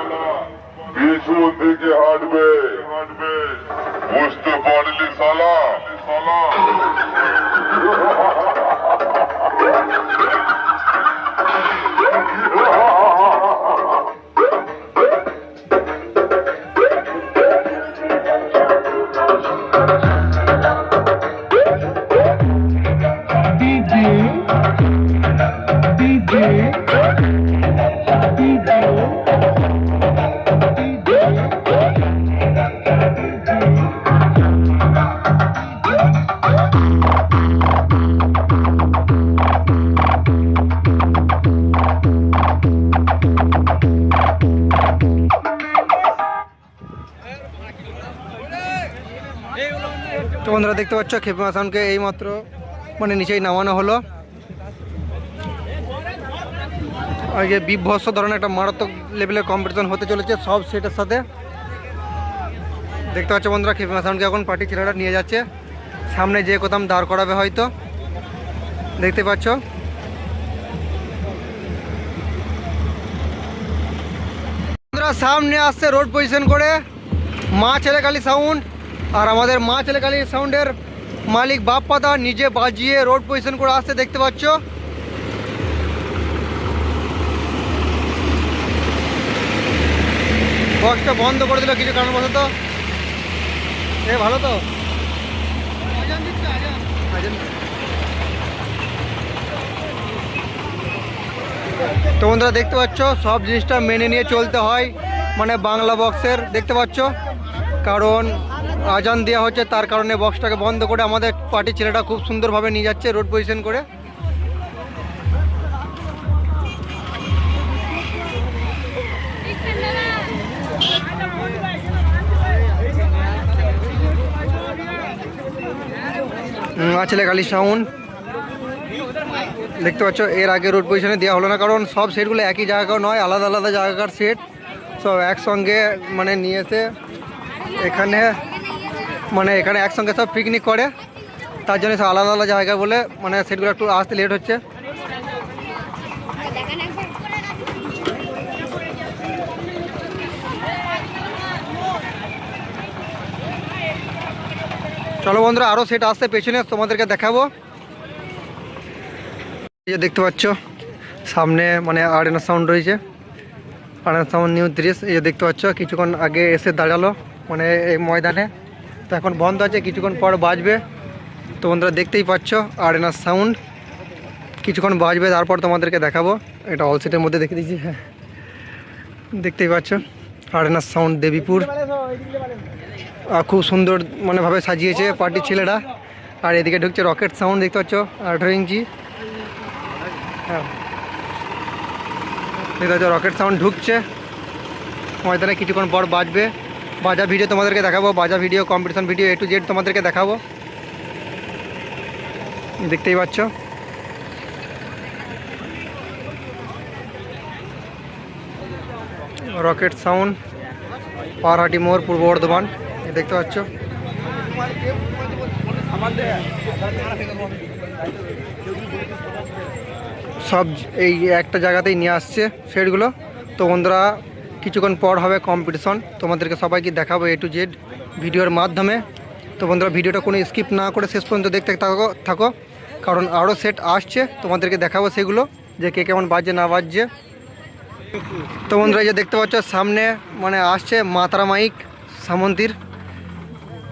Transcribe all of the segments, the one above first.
यीशु के हाथ में मुस्त पड़ली साला DJ DJ DJ তো বন্ধুরা দেখতে পাচ্ছ ক্ষেপে মাসানকে এইমাত্র মানে নিচেই নামানো হলো। আর যে বিভৎস ধরনের একটা মারাত্মক লেভেলের কম্পিটিশন হতে চলেছে সব সেটের সাথে। দেখতে পাচ্ছ বন্ধুরা ক্ষেপে মাসানকে এখন পার্টি ছেলেরা নিয়ে যাচ্ছে। সামনে যে কোথাও দাঁড় করাবে হয়তো। দেখতে পাচ্ছ? সামনে আসছে রোড পজিশন করে মা ছেলেকালী সাউন্ড আর আমাদের মা ছেলেকালী সাউন্ডের মালিক বাপ পাতা নিজে বাজিয়ে রোড পজিশন করে আসতে দেখতে পাচ্ছ? বক্সটা বন্ধ করে দিল কিছু কারণবশত। এ, ভালো তো? তো বন্ধুরা দেখতে পাচ্ছ, সব জিনিসটা মেনে নিয়ে চলতে হয় মানে বাংলা বক্সের দেখতে পাচ্ছ? কারণ আজান দেওয়া হচ্ছে, তার কারণে বক্সটাকে বন্ধ করে আমাদের পার্টির ছেলেটা খুব সুন্দরভাবে নিয়ে যাচ্ছে রোড পজিশন করে। ছেলে কালী সাউন্ড দেখতে পাচ্ছ, এর আগে রোড পজিশনে দেওয়া হলো না, কারণ সব সেটগুলো একই জায়গাও নয়, আলাদা আলাদা জায়গাকার সেট। সব একসঙ্গে মানে নিয়ে এসে এখানে মানে এখানে একসঙ্গে সব পিকনিক করে। তার জন্য সব আলাদা আলাদা জায়গা বলে মানে সেটগুলো একটু আসতে লেট হচ্ছে। চলো বন্ধুরা আরও সেট আসতে পেছনে তোমাদেরকে দেখাবো। এই যে দেখতে পাচ্ছ, সামনে মানে আরেনা সাউন্ড রয়েছে। আরেনা সাউন্ড নিউ ত্রিশ এই যে দেখতে পাচ্ছ, কিছুক্ষণ আগে এসে দাঁড়াল মানে এই ময়দানে। তো এখন বন্ধ আছে, কিছুক্ষণ পর বাজবে। তো বন্ধুরা, দেখতেই পাচ্ছ আরেনা সাউন্ড কিছুক্ষণ বাজবে, তারপর তোমাদেরকে দেখাবো। এটা অল সেটের মধ্যে দেখে দিচ্ছি হ্যাঁ। দেখতেই পাচ্ছ আরেনা সাউন্ড দেবীপুর খুব সুন্দর মানে ভাবে সাজিয়েছে পার্টির ছেলেরা। আর এদিকে ঢুকছে রকেট সাউন্ড দেখতে পাচ্ছ? আঠেরো ইঞ্চি হ্যাঁ। দেখতে পাচ্ছ রকেট সাউন্ড ঢুকছে। ময়দানে কিছুক্ষণ পর বাজবে। বাজা ভিডিও তোমাদেরকে দেখাবো। বাজা video competition video A to Z তোমাদেরকে দেখাবো। দেখতেই পাচ্ছ? রকেট সাউন্ড পাহাড়হাটি মোড়, পূর্ব বর্ধমান। দেখতে পাচ্ছ। সব এই একটা জায়গাতেই নিয়ে আসছে সেটগুলো তো বন্ধুরা, কিছুক্ষণ পর হবে কম্পিটিশন তোমাদেরকে সবাইকে দেখাবো এ টু জেড ভিডিওর মাধ্যমে। তো বন্ধুরা, ভিডিওটা কোনো স্কিপ না করে শেষ পর্যন্ত দেখতে থাকো থাকো। কারণ আরও সেট আসছে, তোমাদেরকে দেখাবো সেগুলো যে কে কেমন বাজছে, না বাজছে। তো বন্ধুরা যে দেখতে পাচ্ছ, সামনে মানে আসছে মাতারা মাইক সামন্তীর।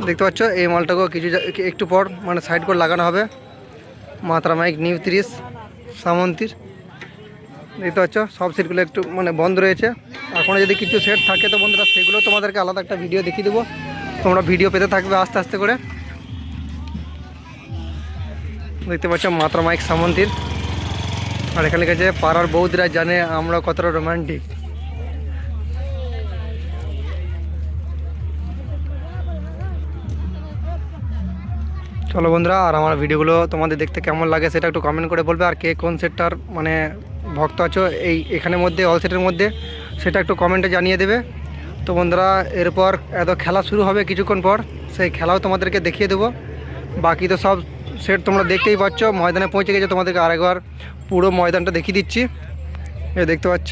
দেখতে পাচ্ছ, এই মালটাকেও কিছু একটু পর মানে সাইড করে লাগানো হবে। মাতারা মাইক নিউ তিরিশ, সামন্তীর। দেখতে পাচ্ছ, সব সেটগুলো একটু মানে বন্ধ রয়েছে। এখনও যদি কিছু সেট থাকে তো বন্ধুরা, সেগুলো তোমাদেরকে আলাদা একটা ভিডিও দেখিয়ে দেবো। তোমরা ভিডিও পেতে থাকবে আস্তে আস্তে করে। দেখতে পাচ্ছ, মাত্রা মাইক, সামন্তীর। আর এখানে গেছে পাড়ার বৌদিরা জানে আমরা কতটা রোমান্টিক চলো বন্ধুরা, আর আমার ভিডিওগুলো তোমাদের দেখতে কেমন লাগে সেটা একটু কমেন্ট করে বলবে, আর কে কোন সেটটার মানে ভক্ত আছো এই এখানের মধ্যে অল সেটের মধ্যে, সেটা একটু কমেন্টে জানিয়ে দেবে। তো বন্ধুরা, এরপর এত খেলা শুরু হবে কিছুক্ষণ পর, সেই খেলাও তোমাদেরকে দেখিয়ে দেবো। বাকি তো সব সেট তোমরা দেখতেই পাচ্ছ, ময়দানে পৌঁছে গেছে তোমাদেরকে আরেকবার পুরো ময়দানটা দেখিয়ে দিচ্ছি। এ দেখতে পাচ্ছ।